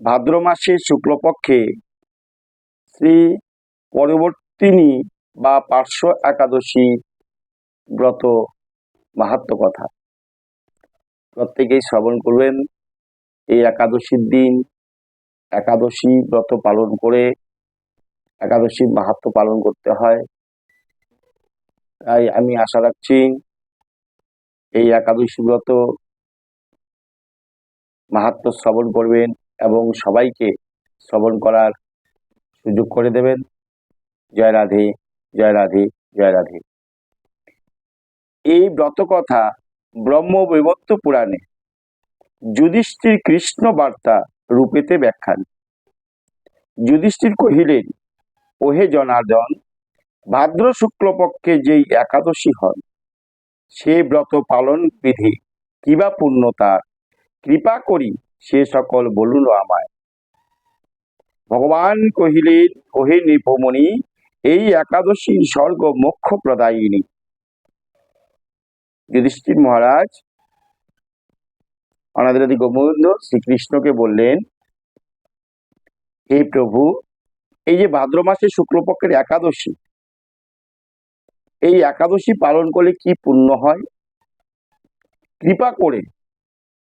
ভাদ্র মাসের শুক্লপক্ষে শ্রী পরবর্তিনী বা পার্শ্ব একাদশী ব্রত মাহাত্ম কথা। প্রত্যেকেই শ্রবণ করবেন। এই একাদশীর দিন একাদশী ব্রত পালন করে একাদশীর মাহাত্ম পালন করতে হয়। তাই আমি আশা রাখছি এই একাদশী ব্রত মাহাত্ম শ্রবণ করবেন। এবং সবাইকে শ্রবণ করার সুযোগ করে দেবেন। জয় রাধে জয় রাধে জয় রাধে। এই ব্রত কথা ব্রহ্ম বৈবত্য পুরাণে যুধিষ্ঠির কৃষ্ণ বার্তা রূপেতে ব্যাখ্যান। যুধিষ্ঠির কহিলেন, ওহে জনার্দন, ভাদ্র শুক্লপক্ষে যেই একাদশী হন সে ব্রত পালন বিধি কিবা পূর্ণ তার কৃপা করি সে সকল বলুন আমায়। ভগবান কহিলেন ওহে নৃপমণি এই একাদশী স্বর্গ মোক্ষ প্রদায়িনী যুধিষ্ঠির মহারাজ, অনাদিরাদি গোবিন্দ শ্রীকৃষ্ণকে বললেন, হে প্রভু, এই যে ভাদ্র মাসে শুক্লপক্ষের একাদশী, এই একাদশী পালন করলে কি পুণ্য হয়? কৃপা করে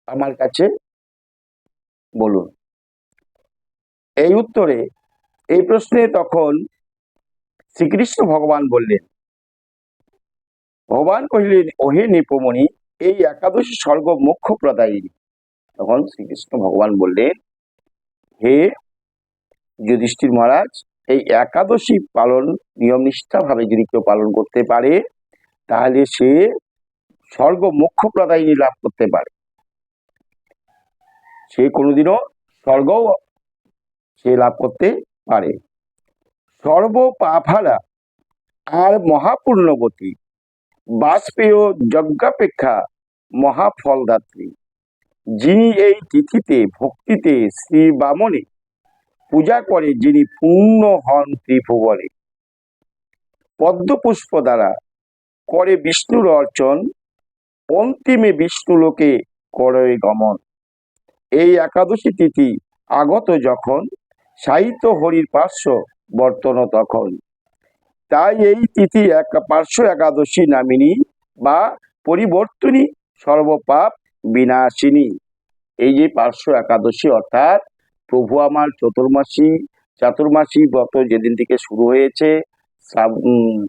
আমার কাছে বলুন। এই উত্তরে, এই প্রশ্নে তখন শ্রীকৃষ্ণ ভগবান বললেন, ভগবান কহিলেন, ওহে নিপমণি, এই একাদশী স্বর্গ মুখ্য প্রদায়িনী তখন শ্রীকৃষ্ণ ভগবান বললেন, হে যুধিষ্ঠির মহারাজ, এই একাদশী পালন নিয়ম ভাবে যদি কেউ পালন করতে পারে, তাহলে সে স্বর্গ মুখ্য প্রদায়িনী লাভ করতে পারে। সে কোনোদিনও স্বর্গও সে লাভ করতে পারে। সর্ব পাফারা আর মহাপূর্ণবতী বাষ্পেয় যজ্ঞাপেক্ষা মহাফলদাত্রী। যিনি এই তিথিতে ভক্তিতে শ্রী বামনে পূজা করে, যিনি পূর্ণ হন ত্রিভুবনে। পদ্মপুষ্প দ্বারা করে বিষ্ণুর অর্চন, অন্তিমে বিষ্ণু লোকে করে গমন। এই একাদশী তিথি আগত যখন, সাহিত্য হরির পার্শ্ব বর্তন তখন। তাই এই তিথি এক পার্শ্ব একাদশী নামিনী বা পরিবর্তনী সর্বপাপ বিনাশিনী। এই যে পার্শ্ব একাদশী, অর্থাৎ প্রভু আমার চতুর্মাসী, চাতুর্মাসী ব্রত যেদিন থেকে শুরু হয়েছে, শ্রাব-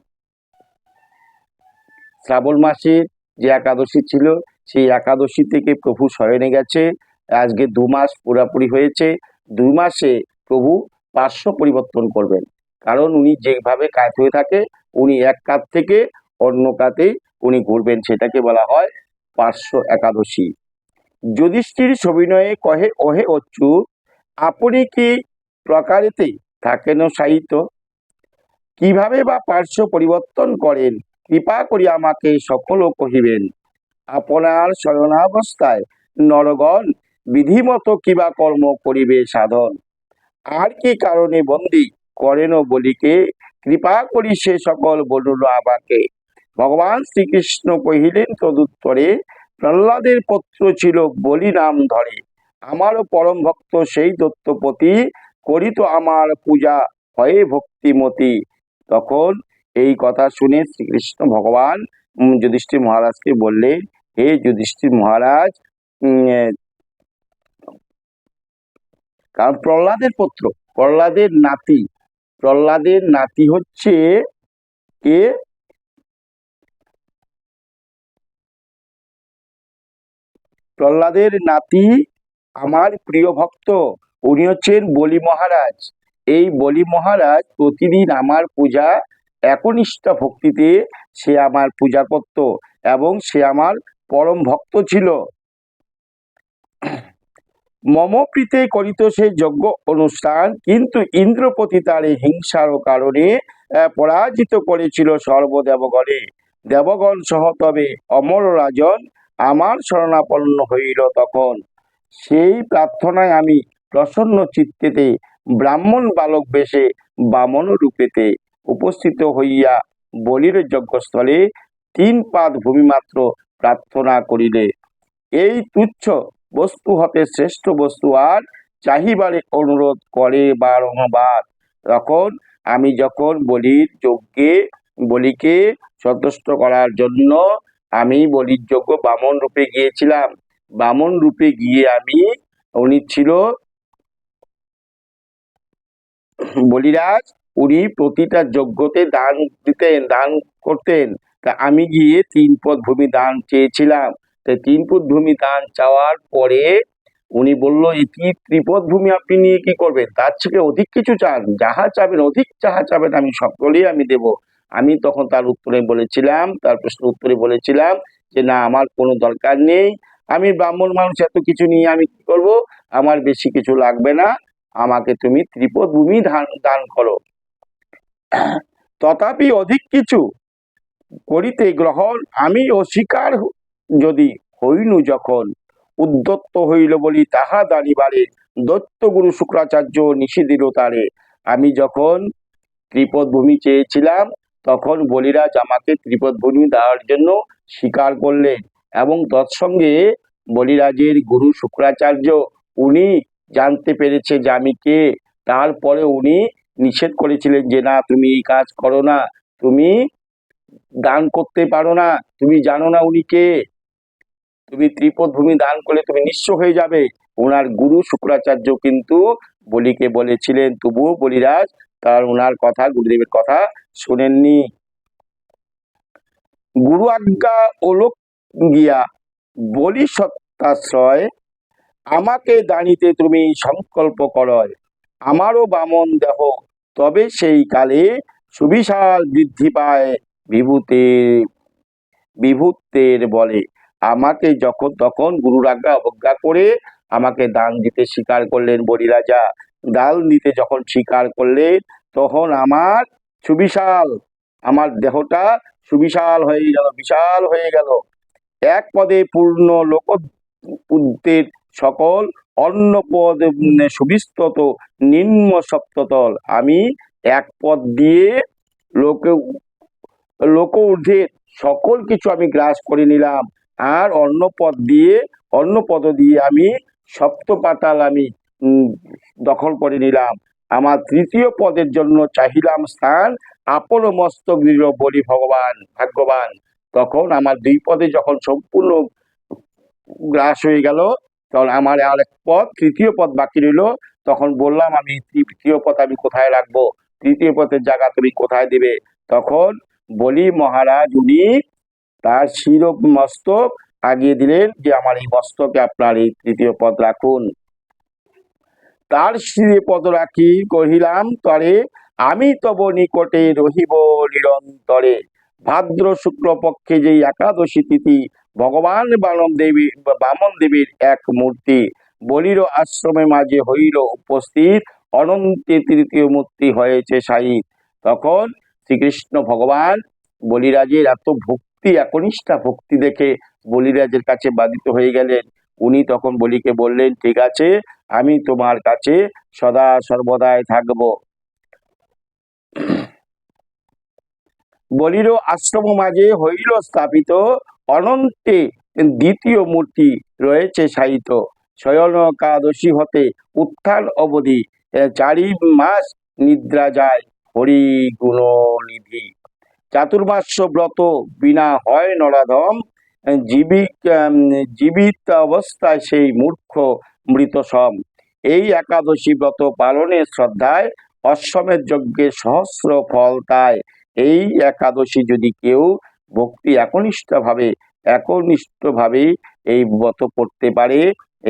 শ্রাবণ মাসের যে একাদশী ছিল, সেই একাদশী থেকে প্রভু শয়নে গেছে আজকে দু মাস পুরাপুরি হয়েছে, দুই মাসে প্রভু পার্শ্ব পরিবর্তন করবেন। কারণ উনি যেভাবে কাত হয়ে থাকে, উনি এক কাত থেকে অন্য কাতে উনি ঘুরবেন, সেটাকে বলা হয় পার্শ্ব একাদশী। যুধিষ্ঠির সবিনয়ে কহে, ওহে অচ্যু, আপনি কি প্রকারেতে থাকেন সাহিত্য? কীভাবে বা পার্শ্ব পরিবর্তন করেন? কৃপা করি আমাকে সফল কহিবেন। আপনার শয়নাবস্থায় নরগণ বিধিমতো কিবা কর্ম করিবে সাধন। আর কি কারণে বন্দি করেন বলিকে? কৃপা করি সে সকল বলুল আমাকে। ভগবান শ্রীকৃষ্ণ কহিলেন, তদুত্তরে প্রহ্লাদের পত্র ছিল বলি নাম ধরে। আমারও পরম ভক্ত সেই দত্তপতি, করিত আমার পূজা হয়ে ভক্তিমতি তখন এই কথা শুনে শ্রীকৃষ্ণ ভগবান যুধিষ্ঠির মহারাজকে বললেন, হে যুধিষ্ঠির মহারাজ কারণ প্রহ্লাদের পুত্র, প্রহ্লাদের নাতি প্রহ্লাদের নাতি হচ্ছে কে? প্রহ্লাদের নাতি আমার প্রিয় ভক্ত, উনি হচ্ছেন বলি মহারাজ। এই বলি মহারাজ প্রতিদিন আমার পূজা, একনিষ্ঠ ভক্তিতে সে আমার পূজা করত এবং সে আমার পরম ভক্ত ছিল। মম প্রীতে করিত সে যজ্ঞ অনুষ্ঠান, কিন্তু ইন্দ্রপতি তার হিংসার কারণে পরাজিত করেছিল সর্বদেবগণে। দেবগণ সহ তবে অমর রাজন আমার শরণাপন্ন হইল তখন। সেই প্রার্থনায় আমি প্রসন্ন চিত্তেতে ব্রাহ্মণ বালক বেশে বামন রূপেতে উপস্থিত হইয়া বলির যজ্ঞস্থলে তিন পাদ ভূমিমাত্র প্রার্থনা করিলে। এই তুচ্ছ বস্তু হতে শ্রেষ্ঠ বস্তু আর চাহিবারে অনুরোধ করে বারংবার। তখন আমি যখন বলির যজ্ঞে, বলিকে সন্তুষ্ট করার জন্য আমি বলির যজ্ঞ বামন রূপে গিয়েছিলাম। বামন রূপে গিয়ে আমি, উনি ছিল বলিরাজ, উনি প্রতিটা যজ্ঞতে দান দিতেন, দান করতেন। তা আমি গিয়ে তিন পদ ভূমি দান চেয়েছিলাম। তা তিন পদ ভূমি দান চাওয়ার পরে উনি বলল এটি ত্রিপদ ভূমি আপনি নিয়ে কি করবেন? তার থেকে অধিক কিছু চান, যাহা চাবেন, অধিক যাহা চাবেন আমি সকলেই আমি দেব। আমি তখন তার উত্তরে বলেছিলাম, তার প্রশ্ন উত্তরে বলেছিলাম যে, না, আমার কোনো দরকার নেই। আমি ব্রাহ্মণ মানুষ, এত কিছু নিয়ে আমি কি করব? আমার বেশি কিছু লাগবে না। আমাকে তুমি ত্রিপদ ভূমি দান করো। তথাপি অধিক কিছু করিতে গ্রহণ আমি অস্বীকার যদি হইনু যখন উদ্যত্ত হইল বলি তাহা দাঁড়িবারে দত্ত গুরু শুক্রাচার্য নিষেধিল তারে। আমি যখন ত্রিপদ ভূমি চেয়েছিলাম, তখন বলিরাজ আমাকে ত্রিপদ ভূমি দেওয়ার জন্য স্বীকার করলেন এবং তৎসঙ্গে বলিরাজের গুরু শুক্রাচার্য উনি জানতে পেরেছে যে আমি কে। তারপরে উনি নিষেধ করেছিলেন যে, না, তুমি এই কাজ করো না। তুমি দান করতে পারো না। তুমি জানো না উনি কে। তুমি ত্রিপদ ভূমি দান করলে তুমি নিঃস্ব হয়ে যাবে। ওনার গুরু শুক্রাচার্য কিন্তু বলিকে বলেছিলেন, তবুও বলিরাজ, তার ওনার কথা, গুরুদেবের কথা শোনেননি। গুরু আজ্ঞা ওলোক গিয়া বলি সত্যাশ্রয়, আমাকে দানিতে তুমি সংকল্প করয়। আমারও বামন দেহ, তবে সেই কালে সুবিশাল বৃদ্ধি পায় বিভূতে, বিভূতের বলে। আমাকে যখন তখন গুরুর আজ্ঞা অবজ্ঞা করে আমাকে দান দিতে স্বীকার করলেন বলি রাজা দান দিতে যখন স্বীকার করলেন, তখন আমার সুবিশাল, আমার দেহটা সুবিশাল হয়ে গেল, বিশাল হয়ে গেল। এক পদে পূর্ণ লোক উদ্দের সকল, অন্য পদ সুবিস্তত, নিম্ন সপ্ততল। আমি এক পদ দিয়ে লোকে, লোক ঊর্ধ্বের সকল কিছু আমি গ্রাস করে নিলাম। আর অন্য পদ দিয়ে, অন্য পদ দিয়ে আমি সপ্ত পাতাল আমি দখল করে নিলাম। আমার তৃতীয় পদের জন্য চাহিলাম স্থান। আপন মস্তক দিল বলি ভগবান, ভাগ্যবান। তখন আমার দুই পদে যখন সম্পূর্ণ গ্রাস হয়ে গেল, তখন আমার আর এক পদ, তৃতীয় পদ বাকি রইল। তখন বললাম, আমি তৃতীয় পদ আমি কোথায় রাখব? তৃতীয় পদের জায়গা তুমি কোথায় দেবে? তখন বলি, মহারাজ, উনি তার শির মস্তক আগিয়ে দিলেন যে আমার এই মস্তকে আপনার এই তৃতীয় পদ রাখুন। তার শিরে পদ রাখি কহিলাম, তরে আমি তব নিকটে রহিব নিরন্তরে। ভাদ্র শুক্ল পক্ষে যেই একাদশী তিথি, ভগবান বামন দেবী, বামন দেবীর এক মূর্তি, বলির আশ্রমে মাঝে হইল উপস্থিত, অনন্তে তৃতীয় মূর্তি হয়েছে সাহিত। তখন শ্রীকৃষ্ণ ভগবান বলিরাজের এত ভক্তি একনিষ্ঠা ভক্তি দেখে বলিরাজের কাছে বাধিত হয়ে গেলেন। উনি তখন বলিকে বললেন, ঠিক আছে, আমি তোমার কাছে সদা সর্বদাই থাকব। বলির আশ্রম মাঝে হইল স্থাপিত, অনন্তে দ্বিতীয় মূর্তি রয়েছে সাহিত। শয়ন একাদশী হতে উত্থান অবধি চারি মাস নিদ্রা যায় হরি গুণ নিধি চাতুর্মাস্য ব্রত বিনা হয় নরাধম। জীবিক জীবিত অবস্থায় সেই মূর্খ মৃত সম। এই একাদশী ব্রত পালনের শ্রদ্ধায় অশ্বমের যজ্ঞে সহস্র ফল তাই এই একাদশী যদি কেউ ভক্তি একনিষ্ঠভাবে একনিষ্ঠভাবে এই ব্রত করতে পারে,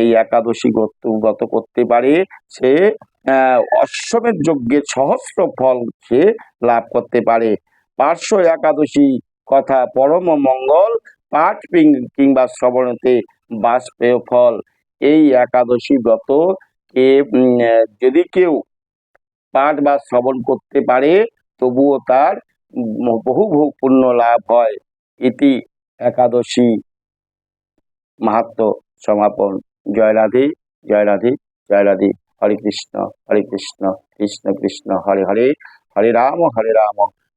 এই একাদশী ব্রত করতে পারে, সে অশ্বমের যজ্ঞের সহস্র ফল সে লাভ করতে পারে। পার্শ্ব একাদশী কথা পরম মঙ্গল পাঠ কিংবা শ্রবণতে বাষ্পেয় ফল। এই একাদশী ব্রত কে যদি কেউ পাঠ বা শ্রবণ করতে পারে, তবুও তার বহু বহু পুণ্য লাভ হয়। ইতি একাদশী মাহাত্ম সমাপন। জয় রাধে জয় রাধে জয় রাধে। হরে কৃষ্ণ হরে কৃষ্ণ কৃষ্ণ কৃষ্ণ, হরে হরে। হরে রাম হরে রাম।